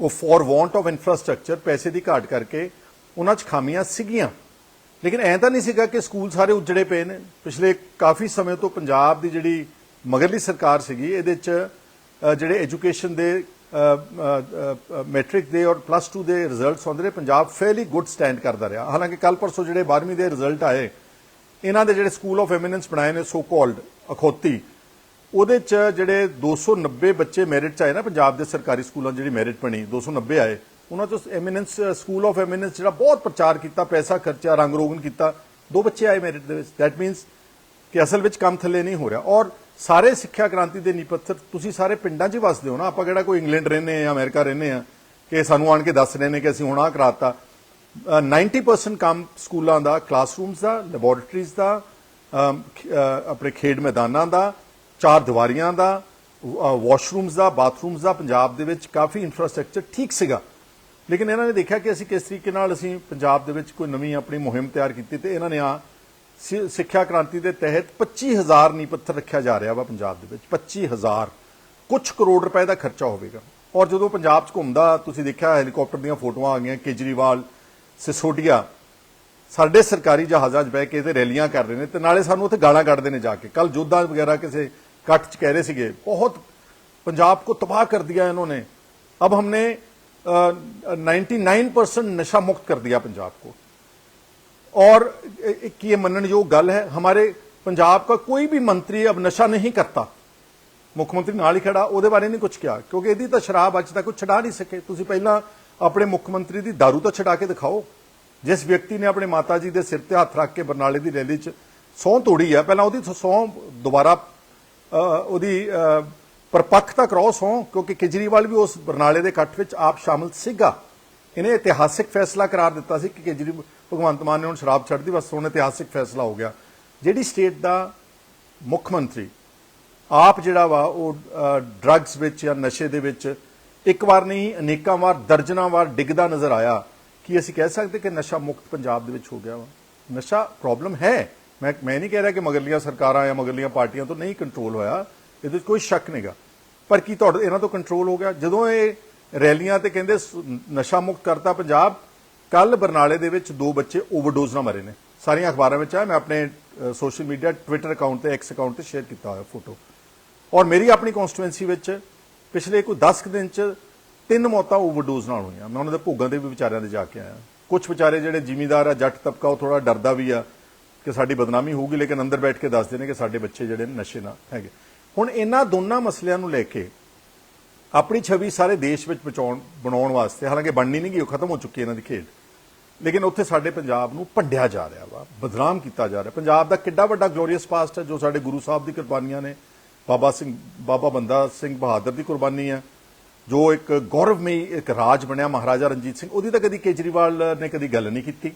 ਉਹ ਫॉर ਵਾਂਟ ਆਫ ਇਨਫਰਾਸਟ੍ਰਕਚਰ ਪੈਸੇ ਦੀ ਘਾਟ ਕਰਕੇ ਉਹਨਾਂ 'ਚ ਖਾਮੀਆਂ ਸੀਗੀਆਂ। ਲੇਕਿਨ ਐਂ ਤਾਂ ਨਹੀਂ ਸੀਗਾ ਕਿ ਸਕੂਲ ਸਾਰੇ ਉਜੜੇ ਪਏ ਨੇ। ਪਿਛਲੇ ਕਾਫੀ ਸਮੇਂ ਤੋਂ ਪੰਜਾਬ ਦੀ ਜਿਹੜੀ ਮਗਰਲੀ ਸਰਕਾਰ ਸੀਗੀ, ਇਹਦੇ 'ਚ ਜਿਹੜੇ ਐਜੂਕੇਸ਼ਨ ਦੇ ਮੈਟ੍ਰਿਕ ਦੇ ਔਰ ਪਲੱਸ 2 ਦੇ ਰਿਜ਼ਲਟਸ ਆਉਂਦੇ ਨੇ। ਪੰਜਾਬ ਫੇਅਰਲੀ ਗੁੱਡ ਸਟੈਂਡ ਕਰਦਾ ਰਿਹਾ। ਹਾਲਾਂਕਿ ਕੱਲ ਪਰਸੋਂ ਜਿਹੜੇ 12ਵੀਂ ਦੇ ਰਿਜ਼ਲਟ ਆਏ, ਇਹਨਾਂ ਦੇ ਜਿਹੜੇ ਸਕੂਲ ਆਫ ਐਮੀਨੈਂਸ ਬਣਾਏ ਨੇ ਸੋ ਕਾਲਡ ਅਖੌਤੀ, ਉਹਦੇ ਚ ਜਿਹੜੇ 290 ਬੱਚੇ ਮੈਰਿਟ ਚ ਆਏ ਨਾ ਪੰਜਾਬ ਦੇ ਸਰਕਾਰੀ ਸਕੂਲਾਂ 'ਚ ਜਿਹੜੀ ਮੈਰਿਟ ਬਣੀ 290 ਆਏ, ਉਹਨਾਂ ਚੋਂ ਐਮੀਨੈਂਸ ਸਕੂਲ ਆਫ ਐਮੀਨੈਂਸ ਜਿਹੜਾ ਬਹੁਤ ਪ੍ਰਚਾਰ ਕੀਤਾ, ਪੈਸਾ ਖਰਚਿਆ, ਰੰਗ ਰੋਗਨ ਕੀਤਾ, ਦੋ ਬੱਚੇ ਆਏ ਮੈਰਿਟ ਦੇ ਵਿੱਚ। ਦੈਟ ਮੀਨਸ ਕਿ ਅਸਲ ਵਿੱਚ ਕੰਮ ਥੱਲੇ ਨਹੀਂ ਹੋ ਰਿਹਾ। ਔਰ ਸਾਰੇ ਸਿੱਖਿਆ ਕ੍ਰਾਂਤੀ ਦੇ ਨਿਪੱਤਰ ਤੁਸੀਂ ਸਾਰੇ ਪਿੰਡਾਂ 'ਚ ਹੀ ਵਸਦੇ ਹੋ ਨਾ। ਆਪਾਂ ਕਿਹੜਾ ਕੋਈ ਇੰਗਲੈਂਡ ਰਹਿੰਦੇ ਆ ਜਾਂ ਅਮਰੀਕਾ ਰਹਿੰਦੇ ਆ ਕਿ ਸਾਨੂੰ ਆਣ ਕੇ ਦੱਸ ਰਹੇ ਨੇ ਕਿ ਅਸੀਂ ਹੁਣ ਆਹ ਕਰਾਤਾ। ਅ, 90% ਕੰਮ ਸਕੂਲਾਂ ਦਾ ਕਲਾਸਰੂਮਸ ਦਾ ਲੈਬੋਰੇਟਰੀਜ਼ ਦਾ ਆਪਣੇ ਖੇਡ ਮੈਦਾਨਾਂ ਦਾ ਚਾਰ ਦੀਵਾਰੀਆਂ ਦਾ ਵਾਸ਼ਰੂਮਸ ਦਾ ਬਾਥਰੂਮਸ ਦਾ ਪੰਜਾਬ ਦੇ ਵਿੱਚ ਕਾਫੀ ਇਨਫਰਾਸਟ੍ਰਕਚਰ ਠੀਕ ਸੀਗਾ। ਲੇਕਿਨ ਇਹਨਾਂ ਨੇ ਦੇਖਿਆ ਕਿ ਅਸੀਂ ਕਿਸ ਤਰੀਕੇ ਨਾਲ ਅਸੀਂ ਪੰਜਾਬ ਦੇ ਵਿੱਚ ਕੋਈ ਨਵੀਂ ਆਪਣੀ ਮੁਹਿੰਮ ਤਿਆਰ ਕੀਤੀ ਤੇ ਇਹਨਾਂ ਨੇ ਆ ਸਿੱਖਿਆ ਕ੍ਰਾਂਤੀ ਦੇ ਤਹਿਤ 25000 ਨੀ ਪੱਥਰ ਰੱਖਿਆ ਜਾ ਰਿਹਾ ਵਾ ਪੰਜਾਬ ਦੇ ਵਿੱਚ 25000 ਕੁਝ ਕਰੋੜ ਰੁਪਏ ਦਾ ਖਰਚਾ ਹੋਵੇਗਾ। ਔਰ ਜਦੋਂ ਪੰਜਾਬ 'ਚ ਘੁੰਮਦਾ, ਤੁਸੀਂ ਦੇਖਿਆ ਹੈਲੀਕਾਪਟਰ ਦੀਆਂ ਫੋਟੋਆਂ ਆ ਗਈਆਂ, ਕੇਜਰੀਵਾਲ ਸਿਸੋਡੀਆ ਸਾਡੇ ਸਰਕਾਰੀ ਜਹਾਜ਼ਾਂ 'ਚ ਬਹਿ ਕੇ ਤੇ ਰੈਲੀਆਂ ਕਰ ਰਹੇ ਨੇ ਤੇ ਨਾਲੇ ਸਾਨੂੰ ਉੱਥੇ ਗਾਲਾਂ ਕੱਢਦੇ ਨੇ ਜਾ ਕੇ। ਕੱਲ ਜੋਧਾ ਵਗੈਰਾ ਕਿਸੇ ਕੱਟ 'ਚ ਕਹਿ ਰਹੇ ਸੀਗੇ, ਬਹੁਤ ਪੰਜਾਬ ਕੋ ਤਬਾਹ ਕਰ ਦਿਆ ਇਹਨਾਂ ਨੇ। ਅਬ ਹਮਨੇ 99% ਨਸ਼ਾ ਮੁਕਤ ਕਰ ਦਿਆ ਪੰਜਾਬ ਕੋ। और एक ये मनन योग गल है हमारे पंजाब का कोई भी मंत्री अब नशा नहीं करता ਮੁੱਖ ਮੰਤਰੀ ਨਾਲ ਹੀ ਖੜਾ ਉਹਦੇ ਬਾਰੇ ਨਹੀਂ ਕੁਝ ਕਿਹਾ ਕਿਉਂਕਿ ਇਹਦੀ ਤਾਂ ਸ਼ਰਾਬ ਅੱਜ ਤੱਕ ਕੋਈ ਛਡਾ ਨਹੀਂ ਸਕੇ ਤੁਸੀਂ ਪਹਿਲਾਂ ਆਪਣੇ ਮੁੱਖ ਮੰਤਰੀ ਦੀ दारू ਤਾਂ ਛਡਾ ਕੇ ਦਿਖਾਓ ਜਿਸ ਵਿਅਕਤੀ ਨੇ ਆਪਣੇ ਮਾਤਾ ਜੀ ਦੇ ਸਿਰ ਤੇ ਹੱਥ ਰੱਖ ਕੇ ਬਰਨਾਲੇ ਦੀ ਰੈਲੀ 'ਚ ਸਹੁੰ ਤੋੜੀ ਆ ਪਹਿਲਾਂ ਉਹਦੀ ਸਹੁੰ ਦੁਬਾਰਾ ਅ, ਉਹਦੀ ਅ, ਪਰਪੱਖ ਤਾਂ ਕਰਾਓ ਸਹੁੰ ਕਿਉਂਕਿ ਕੇਜਰੀਵਾਲ ਵੀ ਉਸ ਬਰਨਾਲੇ ਦੇ ਇਕੱਠ ਵਿੱਚ ਆਪ ਸ਼ਾਮਲ ਸੀਗਾ ਇਹਨੇ ਇਤਿਹਾਸਿਕ ਫੈਸਲਾ ਕਰਾਰ ਦਿੱਤਾ ਸੀ ਕਿ ਕੇਜਰੀ ਭਗਵੰਤ ਮਾਨ ਨੇ ਹੁਣ ਸ਼ਰਾਬ ਛੱਡਦੀ, ਬਸ ਹੁਣ ਇਤਿਹਾਸਿਕ ਫੈਸਲਾ ਹੋ ਗਿਆ। ਜਿਹੜੀ ਸਟੇਟ ਦਾ ਮੁੱਖ ਮੰਤਰੀ, ਆਪ ਜਿਹੜਾ ਵਾ, ਉਹ ਡਰੱਗਸ ਵਿੱਚ ਜਾਂ ਨਸ਼ੇ ਦੇ ਵਿੱਚ ਇੱਕ ਵਾਰ ਨਹੀਂ, ਅਨੇਕਾਂ ਵਾਰ, ਦਰਜਨਾਂ ਵਾਰ ਡਿੱਗਦਾ ਨਜ਼ਰ ਆਇਆ ਕੀ ਅਸੀਂ ਕਹਿ ਸਕਦੇ ਕਿ ਨਸ਼ਾ ਮੁਕਤ ਪੰਜਾਬ ਦੇ ਵਿੱਚ ਹੋ ਗਿਆ ਵਾ। ਨਸ਼ਾ ਪ੍ਰੋਬਲਮ ਹੈ। ਮੈਂ ਮੈਂ ਨਹੀਂ ਕਹਿ ਰਿਹਾ ਕਿ ਮਗਰਲੀਆਂ ਸਰਕਾਰਾਂ ਜਾਂ ਮਗਰਲੀਆਂ ਪਾਰਟੀਆਂ ਤੋਂ ਨਹੀਂ ਕੰਟਰੋਲ ਹੋਇਆ। ਇਹਦੇ ਵਿੱਚ ਕੋਈ ਸ਼ੱਕ ਨਹੀਂਗਾ ਪਰ ਕੀ ਤੁਹਾਡੇ, ਇਹਨਾਂ ਤੋਂ ਕੰਟਰੋਲ ਹੋ ਗਿਆ? ਜਦੋਂ ਇਹ ਰੈਲੀਆਂ ਤੇ ਕਹਿੰਦੇ ਨਸ਼ਾ ਮੁਕਤ ਕਰਤਾ ਪੰਜਾਬ ਕੱਲ ਬਰਨਾਲੇ ਦੇ ਵਿੱਚ ਦੋ ਬੱਚੇ ਓਵਰਡੋਜ਼ ਨਾਲ ਮਰੇ ਨੇ। ਸਾਰੀਆਂ ਅਖਬਾਰਾਂ ਵਿੱਚ ਆਇਆ ਮੈਂ ਆਪਣੇ ਸੋਸ਼ਲ ਮੀਡੀਆ ਟਵਿੱਟਰ ਅਕਾਊਂਟ ਤੇ ਐਕਸ ਅਕਾਊਂਟ ਤੇ ਸ਼ੇਅਰ ਕੀਤਾ ਹੋਇਆ ਫੋਟੋ ਔਰ ਮੇਰੀ ਆਪਣੀ ਕਨਸਟੀਟੂਐਂਸੀ ਵਿੱਚ ਪਿਛਲੇ ਕੋਈ 10 ਕੁ ਦਿਨ ਚ ਤਿੰਨ ਮੌਤਾਂ ਓਵਰਡੋਜ਼ ਨਾਲ ਹੋਈਆਂ। ਮੈਂ ਉਹਨਾਂ ਦੇ ਭੋਗਾਂ ਦੇ ਵੀ ਵਿਚਾਰਿਆਂ ਦੇ ਜਾ ਕੇ ਆਇਆ। ਕੁਝ ਵਿਚਾਰੇ ਜਿਹੜੇ ਜ਼ਿਮੀਦਾਰ ਆ, ਜੱਟ ਤਬਕਾ, ਉਹ ਥੋੜਾ ਡਰਦਾ ਵੀ ਆ ਕਿ ਸਾਡੀ ਬਦਨਾਮੀ ਹੋਊਗੀ, ਲੇਕਿਨ ਅੰਦਰ ਬੈਠ ਕੇ ਦੱਸਦੇ ਨੇ ਕਿ ਸਾਡੇ ਬੱਚੇ ਜਿਹੜੇ ਨੇ ਨਸ਼ੇ ਨਾਲ ਹੈਗੇ। ਹੁਣ ਇਹਨਾਂ ਦੋਨਾਂ ਮਸਲਿਆਂ ਨੂੰ ਲੈ ਕੇ ਆਪਣੀ ਛਵੀ ਸਾਰੇ ਦੇਸ਼ ਵਿੱਚ ਪਹੁੰਚਾਉਣ ਬਣਾਉਣ ਵਾਸਤੇ, ਹਾਲਾਂਕਿ ਬਣਨੀ ਨਹੀਂ ਗਈ, ਉਹ ਖਤਮ ਹੋ ਚੁੱਕੀ ਇਹਨਾਂ ਦੀ ਖੇਡ। ਲੇਕਿਨ ਉੱਥੇ ਸਾਡੇ ਪੰਜਾਬ ਨੂੰ ਭੰਡਿਆ ਜਾ ਰਿਹਾ ਵਾ, ਬਦਨਾਮ ਕੀਤਾ ਜਾ ਰਿਹਾ। ਪੰਜਾਬ ਦਾ ਕਿੱਡਾ ਵੱਡਾ ਗਲੋਰੀਅਸ ਪਾਸਟ ਹੈ ਜੋ ਸਾਡੇ ਗੁਰੂ ਸਾਹਿਬ ਦੀ ਕੁਰਬਾਨੀਆਂ ਨੇ, ਬਾਬਾ ਸਿੰਘ, ਬਾਬਾ ਬੰਦਾ ਸਿੰਘ ਬਹਾਦਰ ਦੀ ਕੁਰਬਾਨੀ ਹੈ, ਜੋ ਇੱਕ ਗੌਰਵਮਈ ਇੱਕ ਰਾਜ ਬਣਿਆ, ਮਹਾਰਾਜਾ ਰਣਜੀਤ ਸਿੰਘ। ਉਹਦੀ ਤਾਂ ਕਦੀ ਕੇਜਰੀਵਾਲ ਨੇ ਕਦੀ ਗੱਲ ਨਹੀਂ ਕੀਤੀ।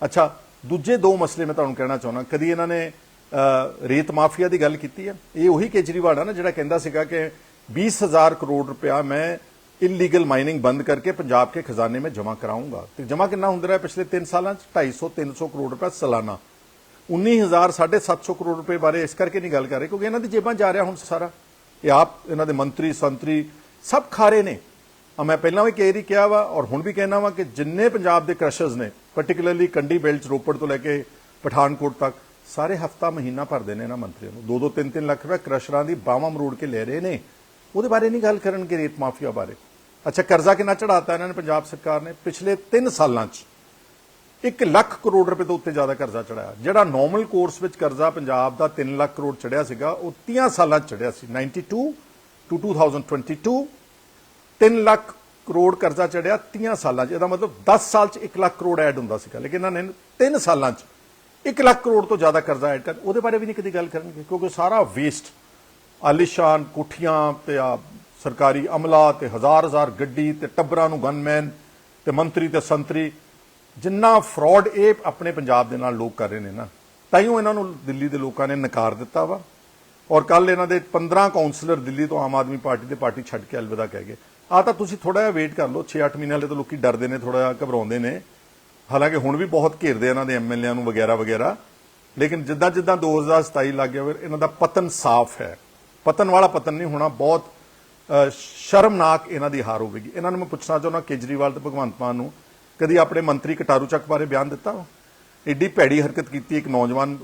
ਅੱਛਾ, ਦੂਜੇ ਦੋ ਮਸਲੇ ਮੈਂ ਤੁਹਾਨੂੰ ਕਹਿਣਾ ਚਾਹੁੰਦਾ। ਕਦੀ ਇਹਨਾਂ ਨੇ ਰੇਤ ਮਾਫੀਆ ਦੀ ਗੱਲ ਕੀਤੀ ਹੈ? ਇਹ ਉਹੀ ਕੇਜਰੀਵਾਲ ਆ ਨਾ ਜਿਹੜਾ ਕਹਿੰਦਾ ਸੀਗਾ ਕਿ 20000 ਕਰੋੜ ਰੁਪਇਆ ਮੈਂ ਇਲੀਗਲ ਮਾਈਨਿੰਗ ਬੰਦ ਕਰਕੇ ਪੰਜਾਬ ਕੇ ਖਜ਼ਾਨੇ में ਜਮ੍ਹਾਂ ਕਰਾਉਂਗਾ ਤੇ ਜਮ੍ਹਾਂ ਕਿੰਨਾ ਹੁੰਦਾ ਰਿਹਾ ਪਿਛਲੇ 3 ਸਾਲਾਂ ਚ? 250 300 ਕਰੋੜ ਰੁਪਏ ਸਾਲਾਨਾ। 19000 750 ਕਰੋੜ ਰੁਪਏ ਬਾਰੇ ਇਸ ਕਰਕੇ ਨਹੀਂ ਗੱਲ ਕਰ ਰਹੇ, ਕਿਉਂਕਿ ਇਹਨਾਂ ਦੀ ਜੇਬਾਂ ਜਾ ਰਿਹਾ ਹੁਣ ਸਾਰਾ। ਇਹ ਆਪ, ਇਹਨਾਂ ਦੇ ਮੰਤਰੀ, ਸੰਤਰੀ ਸਭ ਖਾਰੇ ਨੇ। ਆ ਮੈਂ ਪਹਿਲਾਂ ਵੀ ਕਹਿ ਰਹੀ ਕਿਹਾ ਵਾ, ਔਰ ਹੁਣ ਵੀ ਕਹਿਣਾ ਵਾ ਕਿ ਜਿੰਨੇ ਪੰਜਾਬ ਦੇ ਕ੍ਰਸ਼ਰਸ ਨੇ ਪਾਰਟਿਕੂਲਰਲੀ ਕੰਡੀ ਬੈਲਟ ਰੋਪੜ ਤੋਂ ਲੈ ਕੇ ਪਠਾਨਕੋਟ ਤੱਕ, ਸਾਰੇ ਹਫਤਾ ਮਹੀਨਾ ਭਰਦੇ ਨੇ ਇਹਨਾਂ ਮੰਤਰੀਆਂ ਨੂੰ। 2-2 3-3 ਲੱਖ ਰੁਪਏ ਕ੍ਰਸ਼ਰਾਂ ਦੀ ਬਾਵਾਂ ਮਰੋੜ ਕੇ ਲੈ ਰਹੇ ਨੇ। ਉਹਦੇ ਬਾਰੇ ਨਹੀਂ ਗੱਲ ਕਰਨਗੇ ਰੇਤ ਮਾਫੀਆ ਬਾਰੇ। ਅੱਛਾ, ਕਰਜ਼ਾ ਕਿੰਨਾ ਚੜਾਤਾ ਇਹਨਾਂ ਨੇ ਪੰਜਾਬ ਸਰਕਾਰ ਨੇ ਪਿਛਲੇ 3 ਸਾਲਾਂ 'ਚ? 1 ਲੱਖ ਕਰੋੜ ਰੁਪਏ ਤੋਂ ਉੱਤੇ ਜ਼ਿਆਦਾ ਕਰਜ਼ਾ ਚੜਾਇਆ ਜਿਹੜਾ ਨਾਰਮਲ ਕੋਰਸ ਵਿੱਚ ਕਰਜ਼ਾ ਪੰਜਾਬ ਦਾ 3 ਲੱਖ ਕਰੋੜ ਚੜਿਆ ਸੀਗਾ, ਉਹ 30 ਸਾਲਾਂ 'ਚ ਚੜਿਆ ਸੀ। 92 ਟੂ 2022 3 ਲੱਖ ਕਰੋੜ ਕਰਜ਼ਾ ਚੜਿਆ 30 ਸਾਲਾਂ 'ਚ। ਇਹਦਾ ਮਤਲਬ 10 ਸਾਲ 'ਚ 1 ਲੱਖ ਕਰੋੜ ਐਡ ਹੁੰਦਾ ਸੀਗਾ। ਲੇਕਿਨ ਇਹਨਾਂ ਨੇ 3 ਸਾਲਾਂ 'ਚ 1 ਲੱਖ ਕਰੋੜ ਤੋਂ ਜ਼ਿਆਦਾ ਕਰਜ਼ਾ ਐਡ ਕਰ ਉਹਦੇ ਬਾਰੇ ਵੀ ਨਹੀਂ ਕਦੀ ਗੱਲ ਕਰਨਗੇ, ਕਿਉਂਕਿ ਸਾਰਾ ਵੇਸਟ ਆਲੀਸ਼ਾਨ, ਕੋਠੀਆਂ ਤੇ ਆ ਸਰਕਾਰੀ ਅਮਲਾ ਤੇ ਹਜ਼ਾਰ ਹਜ਼ਾਰ ਗੱਡੀ ਤੇ ਟੱਬਰਾਂ ਨੂੰ ਗਨਮੈਨ ਤੇ ਮੰਤਰੀ ਤੇ ਸੰਤਰੀ, ਜਿੰਨਾ ਫਰਾਡ ਇਹ ਆਪਣੇ ਪੰਜਾਬ ਦੇ ਨਾਲ ਲੋਕ ਕਰ ਰਹੇ ਨੇ ਨਾ, ਤਾਈਓ ਇਹਨਾਂ ਨੂੰ ਦਿੱਲੀ ਦੇ ਲੋਕਾਂ ਨੇ ਨਕਾਰ ਦਿੱਤਾ ਵਾ। ਔਰ ਕੱਲ ਇਹਨਾਂ ਦੇ 15 ਕਾਉਂਸਲਰ ਦਿੱਲੀ ਤੋਂ ਆਮ ਆਦਮੀ ਪਾਰਟੀ ਦੇ ਪਾਰਟੀ ਛੱਡ ਕੇ ਅਲਵਿਦਾ ਕਹਿ ਗਏ। ਆ ਤਾਂ ਤੁਸੀਂ ਥੋੜਾ ਜਿਹਾ ਵੇਟ ਕਰ ਲਓ 6-8 ਮਹੀਨੇ ਵਾਲੇ ਤਾਂ ਲੋਕੀ ਡਰਦੇ ਨੇ ਥੋੜਾ ਜਿਹਾ ਘਬਰਾਉਂਦੇ ਨੇ। ਹਾਲਾਂਕਿ ਹੁਣ ਵੀ ਬਹੁਤ ਘੇਰਦੇ ਇਹਨਾਂ ਦੇ ਐਮਐਲਏਆਂ ਨੂੰ ਵਗੈਰਾ ਵਗੈਰਾ। ਲੇਕਿਨ ਜਿੱਦਾਂ ਜਿੱਦਾਂ 2027 ਲੱਗ ਗਿਆ ਇਹਨਾਂ ਦਾ ਪਤਨ ਸਾਫ਼ ਹੈ। ਪਤਨ ਵਾਲਾ ਪਤਨ ਨਹੀਂ ਹੋਣਾ, ਬਹੁਤ ਸ਼ਰਮਨਾਕ ਇਹਨਾਂ ਦੀ ਹਾਰ ਹੋਵੇਗੀ। ਇਹਨਾਂ ਨੂੰ ਮੈਂ ਪੁੱਛਣਾ ਚਾਹੁੰਦਾ, ਕੇਜਰੀਵਾਲ ਤੇ ਭਗਵੰਤ ਮਾਨ ਨੂੰ ਕਦੀ ਆਪਣੇ ਮੰਤਰੀ ਕਟਾਰੂ ਚੱਕ ਬਾਰੇ ਬਿਆਨ ਦਿੱਤਾ ਵਾ? ਭੈੜੀ ਹਰਕਤ ਕੀਤੀ ਇੱਕ ਨੌਜਵਾਨ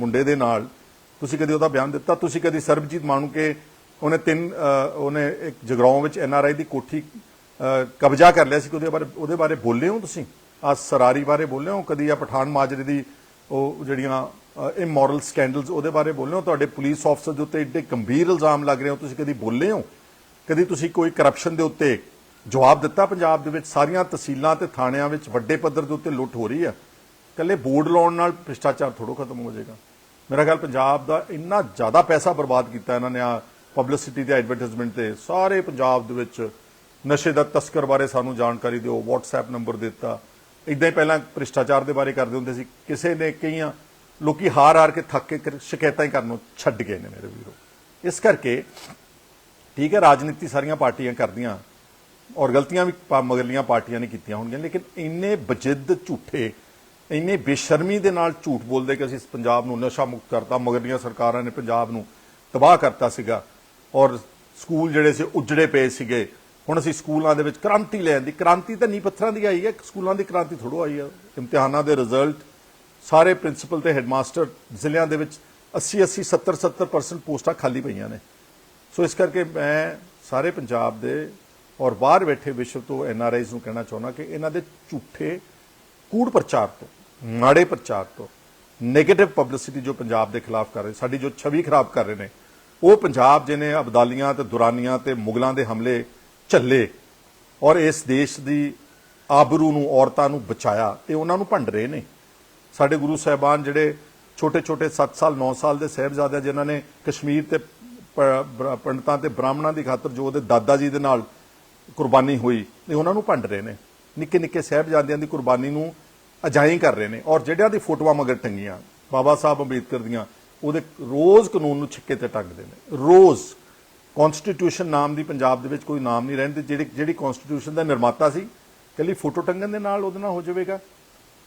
ਮੁੰਡੇ ਦੇ ਨਾਲ। ਤੁਸੀਂ ਕਦੀ ਉਹਦਾ ਬਿਆਨ ਦਿੱਤਾ? ਤੁਸੀਂ ਕਦੀ ਸਰਬਜੀਤ ਮਾਨੂ ਕੇ ਉਹਨੇ ਤਿੰਨ ਉਹਨੇ ਇੱਕ ਜਗਰਾਉਂ ਵਿੱਚ ਐਨਆਰਆਈ ਦੀ ਕੋਠੀ ਕਬਜ਼ਾ ਕਰ ਲਿਆ ਸੀ ਉਹਦੇ ਬਾਰੇ ਉਹਦੇ ਬਾਰੇ ਬੋਲੇ ਹੋ ਤੁਸੀਂ? ਆ ਸਰਾਰੀ ਬਾਰੇ ਬੋਲੇ ਹੋ? ਕਦੀ ਆ ਪਠਾਨ ਮਾਜਰੇ ਦੀ ਉਹ ਜਿਹੜੀਆਂ ਇਮੋਰਲ ਸਕੈਂਡਲਸ ਉਹਦੇ ਬਾਰੇ ਬੋਲੇ ਹੋ? ਤੁਹਾਡੇ ਪੁਲਿਸ ਆਫਸਰ ਦੇ ਉੱਤੇ ਏਡੇ ਗੰਭੀਰ ਇਲਜ਼ਾਮ ਲੱਗ ਰਹੇ ਹੋ? ਤੁਸੀਂ ਕਦੀ ਬੋਲੇ ਹੋ? ਕਦੀ ਤੁਸੀਂ ਕੋਈ ਕਰਪਸ਼ਨ ਦੇ ਉੱਤੇ ਜਵਾਬ ਦਿੱਤਾ ਪੰਜਾਬ ਦੇ ਵਿੱਚ? ਸਾਰੀਆਂ ਤਹਿਸੀਲਾਂ ਤੇ ਥਾਣਿਆਂ ਵਿੱਚ ਵੱਡੇ ਪੱਧਰ ਦੇ ਉੱਤੇ ਲੁੱਟ ਹੋ ਰਹੀ ਹੈ। ਕੱਲੇ ਬੋਰਡ ਲਾਉਣ ਨਾਲ ਭ੍ਰਿਸ਼ਟਾਚਾਰ ਥੋੜੋ ਖਤਮ ਹੋ ਜਾਏਗਾ। ਮੇਰਾ ਖਿਆਲ ਪੰਜਾਬ ਦਾ ਇੰਨਾ ਜ਼ਿਆਦਾ ਪੈਸਾ ਬਰਬਾਦ ਕੀਤਾ ਇਹਨਾਂ ਨੇ ਆ ਪਬਲਿਸਿਟੀ ਤੇ ਐਡਵਰਟਾਈਜ਼ਮੈਂਟ ਤੇ। ਸਾਰੇ ਪੰਜਾਬ ਦੇ ਵਿੱਚ ਨਸ਼ੇ ਦਾ ਤਸਕਰ ਬਾਰੇ ਸਾਨੂੰ ਜਾਣਕਾਰੀ ਦਿਓ, WhatsApp ਨੰਬਰ ਦਿੱਤਾ। ਇਦਾਂ ਹੀ ਪਹਿਲਾਂ ਭ੍ਰਿਸ਼ਟਾਚਾਰ ਦੇ ਬਾਰੇ ਕਰਦੇ ਹੁੰਦੇ ਸੀ। ਕਿਸੇ ਨੇ ਕਈਆਂ ਲੋਕੀ ਹਾਰ ਹਾਰ ਕੇ ਥੱਕ ਕੇ ਸ਼ਿਕਾਇਤਾਂ ਹੀ ਕਰਨੋਂ ਛੱਡ ਗਏ ਨੇ ਮੇਰੇ ਵੀਰੋ। ਇਸ ਕਰਕੇ ਠੀਕ ਹੈ, ਰਾਜਨੀਤੀ ਸਾਰੀਆਂ ਪਾਰਟੀਆਂ ਕਰਦੀਆਂ ਔਰ ਗਲਤੀਆਂ ਵੀ ਪਾ- ਮਗਰਲੀਆਂ ਪਾਰਟੀਆਂ ਨੇ ਕੀਤੀਆਂ ਹੋਣਗੀਆਂ, ਲੇਕਿਨ ਇੰਨੇ ਬਜਿੱਦ ਝੂਠੇ, ਇੰਨੇ ਬੇਸ਼ਰਮੀ ਦੇ ਨਾਲ ਝੂਠ ਬੋਲਦੇ ਕਿ ਅਸੀਂ ਇਸ ਪੰਜਾਬ ਨੂੰ ਨਸ਼ਾ ਮੁਕਤ ਕਰਤਾ, ਮਗਰਲੀਆਂ ਸਰਕਾਰਾਂ ਨੇ ਪੰਜਾਬ ਨੂੰ ਤਬਾਹ ਕਰਤਾ ਸੀਗਾ ਔਰ ਸਕੂਲ ਜਿਹੜੇ ਸੀ, ਉਜੜੇ ਪਏ ਸੀਗੇ। ਹੁਣ ਅਸੀਂ ਸਕੂਲਾਂ ਦੇ ਵਿੱਚ ਕ੍ਰਾਂਤੀ ਲੈ ਆਂਦੀ, ਕ੍ਰਾਂਤੀ ਤਾਂ ਨੀ ਪੱਥਰਾਂ ਦੀ ਆਈ ਹੈ, ਸਕੂਲਾਂ ਦੀ ਕ੍ਰਾਂਤੀ ਥੋੜੋ ਆਈ ਹੈ। ਇਮਤਿਹਾਨਾਂ ਦੇ ਰਿਜ਼ਲਟ ਸਾਰੇ ਪ੍ਰਿੰਸੀਪਲ ਤੇ ਹੈਡਮਾਸਟਰ ਜ਼ਿਲ੍ਹਿਆਂ ਦੇ ਵਿੱਚ 80 80 70 70% ਪੋਸਟਾਂ ਖਾਲੀ ਪਈਆਂ ਨੇ। ਸੋ ਇਸ ਕਰਕੇ ਮੈਂ ਸਾਰੇ ਪੰਜਾਬ ਦੇ ਔਰ ਬਾਹਰ ਬੈਠੇ ਵਿਸ਼ਵ ਤੋਂ ਐੱਨ ਆਰ ਆਈਜ਼ ਨੂੰ ਕਹਿਣਾ ਚਾਹੁੰਦਾ ਕਿ ਇਹਨਾਂ ਦੇ ਝੂਠੇ ਕੂੜ ਪ੍ਰਚਾਰ ਤੋਂ, ਮਾੜੇ ਪ੍ਰਚਾਰ ਤੋਂ 네ਗੇਟਿਵ ਪਬਲਿਸਿਟੀ ਜੋ ਪੰਜਾਬ ਦੇ ਖਿਲਾਫ ਕਰ ਰਹੇ, ਸਾਡੀ ਜੋ ਛਵੀ ਖਰਾਬ ਕਰ ਰਹੇ ਨੇ, ਉਹ ਪੰਜਾਬ ਜਿਹਨੇ ਅਬਦਾਲੀਆਂ ਤੇ ਦੁਰਾਨੀਆਂ ਤੇ ਮੁਗਲਾਂ ਦੇ ਹਮਲੇ ਝੱਲੇ ਔਰ ਇਸ ਦੇਸ਼ ਦੀ ਆਬਰੂ ਨੂੰ, ਔਰਤਾਂ ਨੂੰ ਬਚਾਇਆ, ਇਹ ਉਹਨਾਂ ਨੂੰ ਭੰਡ ਰਹੇ ਨੇ। ਸਾਡੇ ਗੁਰੂ ਸਾਹਿਬਾਨ ਜਿਹੜੇ ਛੋਟੇ ਛੋਟੇ 7 ਸਾਲ 9 ਸਾਲ ਦੇ ਸਾਹਿਬਜ਼ਾਦੇ ਜਿਨ੍ਹਾਂ ਨੇ ਕਸ਼ਮੀਰ ਤੇ ਪੰਡਤਾਂ ਤੇ ਬ੍ਰਾਹਮਣਾਂ ਦੀ ਖਾਤਰ ਜੋ ਉਹਦੇ ਦਾਦਾ ਜੀ ਦੇ ਨਾਲ ਕੁਰਬਾਨੀ ਹੋਈ, ਇਹ ਉਹਨਾਂ ਨੂੰ ਭੰਡ ਰਹੇ ਨੇ। ਨਿੱਕੇ ਨਿੱਕੇ ਸਾਹਿਬਜ਼ਾਦਿਆਂ ਦੀ ਕੁਰਬਾਨੀ ਨੂੰ ਅਜਾਈ ਕਰ ਰਹੇ ਨੇ। ਔਰ ਜਿਹੜਿਆਂ ਦੀ ਫੋਟੋਆਂ ਮਗਰ ਟੰਗੀਆਂ, ਬਾਬਾ ਸਾਹਿਬ ਅੰਬੇਦਕਰ ਦੀਆਂ, ਉਹਦੇ ਰੋਜ਼ ਕਾਨੂੰਨ ਨੂੰ ਛਿੱਕੇ ਤੇ ਟੰਗਦੇ ਨੇ। ਰੋਜ਼। ਕਨਸਟੀਟਿਊਸ਼ਨ ਨਾਮ ਦੀ ਪੰਜਾਬ ਦੇ ਵਿੱਚ ਕੋਈ ਨਾਮ ਨਹੀਂ ਰਹਿੰਦੇ, ਜਿਹੜੀ ਜਿਹੜੀ ਕਨਸਟੀਟਿਊਸ਼ਨ ਦਾ ਨਿਰਮਾਤਾ ਸੀ ਕੱਲੀ ਫੋਟੋ ਟੰਗਣ ਦੇ ਨਾਲ ਉਹਦੇ ਨਾਲ ਹੋ ਜਾਵੇਗਾ।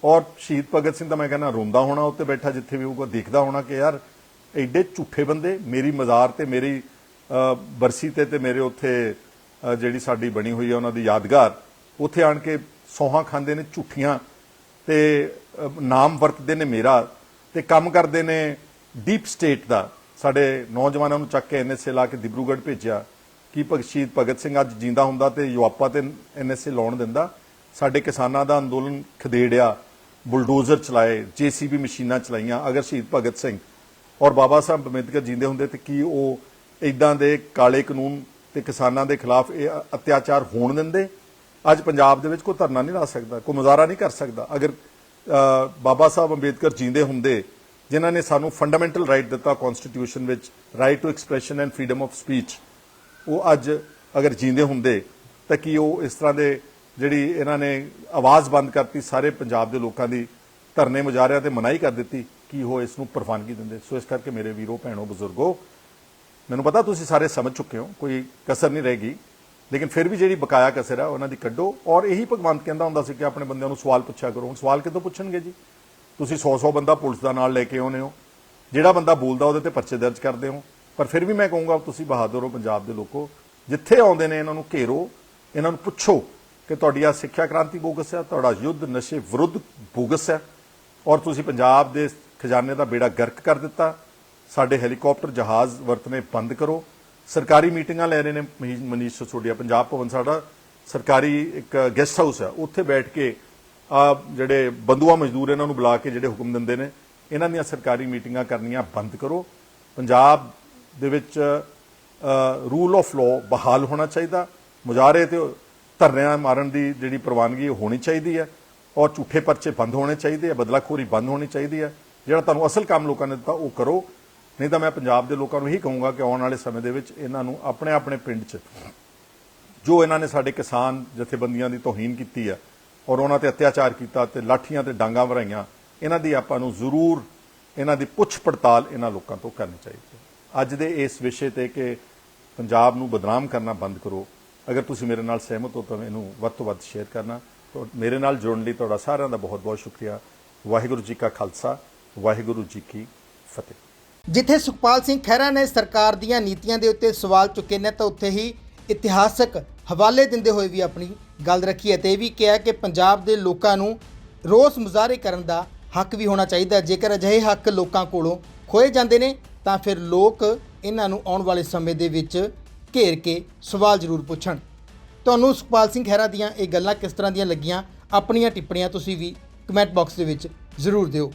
ਔਰ ਸ਼ਹੀਦ ਭਗਤ ਸਿੰਘ ਦਾ ਮੈਂ ਕਹਿੰਦਾ ਰੋਂਦਾ ਹੋਣਾ ਉੱਤੇ ਬੈਠਾ ਜਿੱਥੇ ਵੀ ਹੋਊਗਾ, ਦੇਖਦਾ ਹੋਣਾ ਕਿ ਯਾਰ ਐਡੇ ਝੂਠੇ ਬੰਦੇ, ਮੇਰੀ ਮਜ਼ਾਰ ਤੇ ਮੇਰੀ ਬਰਸੀ ਤੇ ਤੇ ਮੇਰੇ ਉੱਥੇ ਜਿਹੜੀ ਸਾਡੀ ਬਣੀ ਹੋਈ ਹੈ ਉਹਨਾਂ ਦੀ ਯਾਦਗਾਰ, ਉੱਥੇ ਆਣ ਕੇ ਸੋਹਾਂ ਖਾਂਦੇ ਨੇ, ਝੂਠੀਆਂ ਤੇ ਨਾਮ ਵਰਤਦੇ ਨੇ ਮੇਰਾ ਤੇ ਕੰਮ ਕਰਦੇ ਨੇ ਡੀਪ ਸਟੇਟ ਦਾ। ਸਾਡੇ ਨੌਜਵਾਨਾਂ ਨੂੰ ਚੱਕ ਕੇ ਐਨਐਸਏ ਲਾ ਕੇ ਦਿਬਰੂਗੜ੍ਹ ਭੇਜਿਆ ਕੀ ਭਗਤ ਸ਼ਹੀਦ ਭਗਤ ਸਿੰਘ ਅੱਜ ਜਿੰਦਾ ਹੁੰਦਾ ਤੇ ਯੁਆਪਾ ਤੇ ਐਨਐਸਏ ਲਾਉਣ ਦਿੰਦਾ। ਸਾਡੇ ਕਿਸਾਨਾਂ ਦਾ ਅੰਦੋਲਨ ਖਦੇੜਿਆ, ਬੁਲਡੋਜ਼ਰ ਚਲਾਏ, ਜੀਸੀਬੀ ਮਸ਼ੀਨਾਂ ਚਲਾਈਆਂ, ਅਗਰ ਸ਼ਹੀਦ ਭਗਤ ਸਿੰਘ ਔਰ ਬਾਬਾ ਸਾਹਿਬ ਅੰਬੇਦਕਰ ਜਿੰਦੇ ਹੁੰਦੇ ਤੇ ਕੀ ਉਹ ਇਦਾਂ ਦੇ ਕਾਲੇ ਕਾਨੂੰਨ ਤੇ ਕਿਸਾਨਾਂ ਦੇ ਖਿਲਾਫ ਇਹ ਅਤਿਆਚਾਰ ਹੋਣ ਦਿੰਦੇ? ਅੱਜ ਪੰਜਾਬ ਦੇ ਵਿੱਚ ਕੋਈ ਧਰਨਾ ਨਹੀਂ ਲਾ ਸਕਦਾ, ਕੋਈ ਮੁਜ਼ਾਹਰਾ ਨਹੀਂ ਕਰ ਸਕਦਾ। ਅਗਰ ਬਾਬਾ ਸਾਹਿਬ ਅੰਬੇਦਕਰ ਜੀਂਦੇ ਹੁੰਦੇ, ਜਿਨ੍ਹਾਂ ਨੇ ਸਾਨੂੰ ਫੰਡਾਮੈਂਟਲ ਰਾਈਟ ਦਿੱਤਾ ਕਨਸਟੀਟਿਊਸ਼ਨ ਵਿੱਚ right to expression and freedom of speech ਉਹ ਅੱਜ ਅਗਰ ਜੀਂਦੇ ਹੁੰਦੇ, ਤਾਂ ਕੀ ਉਹ ਇਸ ਤਰ੍ਹਾਂ ਦੇ ਜਿਹੜੀ ਇਹਨਾਂ ਨੇ ਆਵਾਜ਼ ਬੰਦ ਕਰਤੀ, ਸਾਰੇ ਪੰਜਾਬ ਦੇ ਲੋਕਾਂ ਦੀ ਧਰਨੇ ਮੁਜ਼ਾਹਰਿਆਂ ਤੇ ਮਨਾਹੀ ਕਰ ਦਿੱਤੀ? ਕੀ ਉਹ ਇਸ ਨੂੰ ਪ੍ਰਵਾਨਗੀ ਦਿੰਦੇ? ਸੋ ਇਸ ਕਰਕੇ ਮੇਰੇ ਵੀਰੋ, ਭੈਣੋ, ਬਜ਼ੁਰਗੋ, ਮੈਨੂੰ ਪਤਾ ਤੁਸੀਂ ਸਾਰੇ ਸਮਝ ਚੁੱਕੇ ਹੋ, ਕੋਈ ਕਸਰ ਨਹੀਂ ਰਹੇਗੀ, ਲੇਕਿਨ ਫਿਰ ਵੀ ਜਿਹੜੀ ਬਕਾਇਆ ਕਸਰ ਹੈ ਉਹਨਾਂ ਦੀ ਕੱਢੋ। ਔਰ ਇਹੀ ਭਗਵੰਤ ਕਹਿੰਦਾ ਹੁੰਦਾ ਸੀ ਕਿ ਆਪਣੇ ਬੰਦਿਆਂ ਨੂੰ ਸਵਾਲ ਪੁੱਛਿਆ ਕਰੋ। ਹੁਣ ਸਵਾਲ ਕਿੱਥੋਂ ਪੁੱਛਣਗੇ ਜੀ? ਤੁਸੀਂ 100-100 ਬੰਦਾ ਪੁਲਿਸ ਦਾ ਨਾਲ ਲੈ ਕੇ ਆਉਨੇ ਹੋ। ਜਿਹੜਾ ਬੰਦਾ ਬੋਲਦਾ, ਉਹਦੇ ਤੇ ਪਰਚੇ ਦਰਜ ਕਰਦੇ ਹੋ। ਪਰ ਫਿਰ ਵੀ ਮੈਂ ਕਹੂੰਗਾ, ਤੁਸੀਂ ਬਹਾਦਰ ਹੋ ਪੰਜਾਬ ਦੇ ਲੋਕੋ, ਜਿੱਥੇ ਆਉਂਦੇ ਨੇ, ਇਹਨਾਂ ਨੂੰ ਘੇਰੋ, ਇਹਨਾਂ ਨੂੰ ਪੁੱਛੋ ਕਿ ਤੁਹਾਡੀ ਆ ਸਿੱਖਿਆ ਕ੍ਰਾਂਤੀ ਬੋਗਸ ਹੈ ਤੁਹਾਡਾ ਯੁੱਧ ਨਸ਼ੇ ਵਿਰੁੱਧ ਬੋਗਸ ਹੈ ਔਰ ਤੁਸੀਂ ਪੰਜਾਬ ਦੇ ਖਜ਼ਾਨੇ ਦਾ ਬੇੜਾ ਗਰਕ ਕਰ ਦਿੱਤਾ। ਸਾਡੇ ਹੈਲੀਕਾਪਟਰ ਜਹਾਜ਼ ਵਰਤਨੇ ਬੰਦ ਕਰੋ। ਸਰਕਾਰੀ ਮੀਟਿੰਗਾਂ ਲੈ ਰਹੇ ਨੇ ਮਹੀ- ਮਨੀਸ਼ ਸੋਡੀਆ ਪੰਜਾਬ ਭਵਨ ਸਾਡਾ। ਸਰਕਾਰੀ ਇੱਕ ਗੈਸਟ ਹਾਊਸ ਹੈ। ਉੱਥੇ ਬੈਠ ਕੇ ਆ ਜਿਹੜੇ ਬੰਦੂਆ ਮਜ਼ਦੂਰ ਇਹਨਾਂ ਨੂੰ ਬੁਲਾ ਕੇ ਜਿਹੜੇ ਹੁਕਮ ਦਿੰਦੇ ਨੇ, ਇਹਨਾਂ ਦੀਆਂ ਸਰਕਾਰੀ ਮੀਟਿੰਗਾਂ ਕਰਨੀਆਂ ਬੰਦ ਕਰੋ। ਪੰਜਾਬ ਦੇ ਵਿੱਚ ਰੂਲ ਆਫ ਲਾਅ ਬਹਾਲ ਹੋਣਾ ਚਾਹੀਦਾ। ਮੁਜ਼ਾਹਰੇ ਤੇ ਧਰਨਿਆਂ ਮਾਰਨ ਦੀ ਜਿਹੜੀ ਪ੍ਰਵਾਨਗੀ ਉਹ ਹੋਣੀ ਚਾਹੀਦੀ ਹੈ। ਔਰ ਝੂਠੇ ਪਰਚੇ ਬੰਦ ਹੋਣੇ ਚਾਹੀਦੇ ਆ, ਬਦਲਾਖੋਰੀ ਬੰਦ ਹੋਣੀ ਚਾਹੀਦੀ ਹੈ। ਜਿਹੜਾ ਤੁਹਾਨੂੰ ਅਸਲ ਕੰਮ ਲੋਕਾਂ ਨੇ ਦਿੱਤਾ, ਉਹ ਕਰੋ। ਨਹੀਂ ਤਾਂ ਮੈਂ ਪੰਜਾਬ ਦੇ ਲੋਕਾਂ ਨੂੰ ਇਹੀ ਕਹੂੰਗਾ ਕਿ ਆਉਣ ਵਾਲੇ ਸਮੇਂ ਦੇ ਵਿੱਚ ਇਹਨਾਂ ਨੂੰ ਆਪਣੇ ਆਪਣੇ ਪਿੰਡ 'ਚ ਜੋ ਇਹਨਾਂ ਨੇ ਸਾਡੇ ਕਿਸਾਨ ਜਥੇਬੰਦੀਆਂ ਦੀ ਤੋਹੀਨ ਕੀਤੀ ਹੈ ਔਰ ਉਹਨਾਂ ਤੇ ਅਤਿਆਚਾਰ ਕੀਤਾ ਤੇ ਲਾਠੀਆਂ ਤੇ ਡਾਂਗਾਂ ਵਰਾਈਆਂ ਇਹਨਾਂ ਦੀ ਆਪਾਂ ਨੂੰ ਜ਼ਰੂਰ ਇਹਨਾਂ ਦੀ ਪੁੱਛ ਪੜਤਾਲ ਇਹਨਾਂ ਲੋਕਾਂ ਤੋਂ ਕਰਨੀ ਚਾਹੀਦੀ ਹੈ। ਅੱਜ ਦੇ ਇਸ ਵਿਸ਼ੇ ਤੇ ਕਿ ਪੰਜਾਬ ਨੂੰ ਬਦਨਾਮ ਕਰਨਾ ਬੰਦ ਕਰੋ। ਅਗਰ ਤੁਸੀਂ ਮੇਰੇ ਨਾਲ ਸਹਿਮਤ ਹੋ ਤਾਂ ਇਹਨੂੰ ਵੱਧ ਤੋਂ ਵੱਧ ਸ਼ੇਅਰ ਕਰਨਾ। ਤਾਂ ਮੇਰੇ ਨਾਲ ਜੁੜਨ ਲਈ ਤੁਹਾਡਾ ਸਾਰਿਆਂ ਦਾ ਬਹੁਤ ਬਹੁਤ ਸ਼ੁਕਰੀਆ। ਵਾਹਿਗੁਰੂ ਜੀ ਕਾ ਖਾਲਸਾ। ਵਾਹਿਗੁਰੂ ਜੀ ਕੀ ਫਤਿਹ। ਜਿੱਥੇ ਸੁਖਪਾਲ ਸਿੰਘ ਖਹਿਰਾ ਨੇ ਸਰਕਾਰ ਦੀਆਂ ਨੀਤੀਆਂ ਦੇ ਉੱਤੇ ਸਵਾਲ ਚੁੱਕੇ ਨੇ, ਤਾਂ ਉੱਥੇ ਹੀ ਇਤਿਹਾਸਕ ਹਵਾਲੇ ਦਿੰਦੇ ਹੋਏ ਵੀ ਆਪਣੀ ਗੱਲ ਰੱਖੀ ਹੈ ਤੇ ਇਹ ਵੀ ਕਿਹਾ ਕਿ ਪੰਜਾਬ ਦੇ ਲੋਕਾਂ ਨੂੰ ਰੋਸ ਮੁਜ਼ਾਹਰੇ ਕਰਨ ਦਾ ਹੱਕ ਵੀ ਹੋਣਾ ਚਾਹੀਦਾ ਜੇਕਰ ਅਜਿਹੇ ਹੱਕ ਲੋਕਾਂ ਕੋਲੋਂ ਖੋਏ ਜਾਂਦੇ ਨੇ, ਤਾਂ ਫਿਰ ਲੋਕ ਇਹਨਾਂ ਨੂੰ ਆਉਣ ਵਾਲੇ ਸਮੇਂ ਦੇ ਵਿੱਚ ਘੇਰ ਕੇ ਸਵਾਲ ਜ਼ਰੂਰ ਪੁੱਛਣ। ਤੁਹਾਨੂੰ ਸੁਖਪਾਲ ਸਿੰਘ ਖਹਿਰਾ ਦੀਆਂ ਇਹ ਗੱਲਾਂ ਕਿਸ ਤਰ੍ਹਾਂ ਦੀਆਂ ਲੱਗੀਆਂ, ਆਪਣੀਆਂ ਟਿੱਪਣੀਆਂ ਤੁਸੀਂ ਵੀ ਕਮੈਂਟ ਬਾਕਸ ਦੇ ਵਿੱਚ ਜ਼ਰੂਰ ਦਿਓ।